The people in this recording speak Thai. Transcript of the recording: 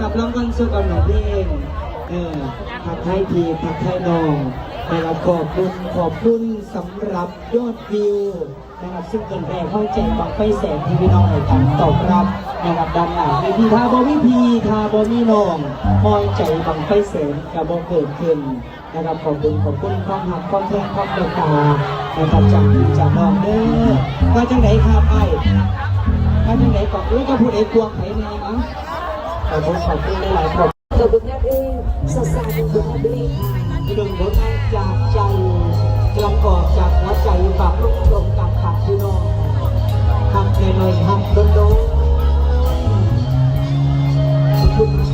รับเงินรับรางวัลสู่กันหน่อยเพลงเออผัดไทยพีผัดไทยนองนะครับขอบคุณขอบคุณสำหรับยอดวิวนะครับซึ่งเกินแรกเข้าใจบังไฟแสงที่พี่น้องในการตอบรับนะครับด้านหลังในพีทาบอวิพีทาบอมีนองมอยใจบังไฟแสงกับบอเกิดขึ้นนะครับขอบคุณขอบคุณความหักความแท้ความเมตตานะครับจากพี่จากน้องเด้อว่าจังไหนครับไอ้ว่าจังไหนก่อนแล้วก็พูดไอ้ควงไผ่แน่มั้ง ขอบคุณขอบคุณหลายๆขอบขอบคุณนักเองสดใสขอบคุณนักเองหนึ่งผลงานจากใจกลังกอกจากหัวใจฝากลูกลงจากปากพี่น้องทำในหน่อยทำโดนโดนขอบคุณ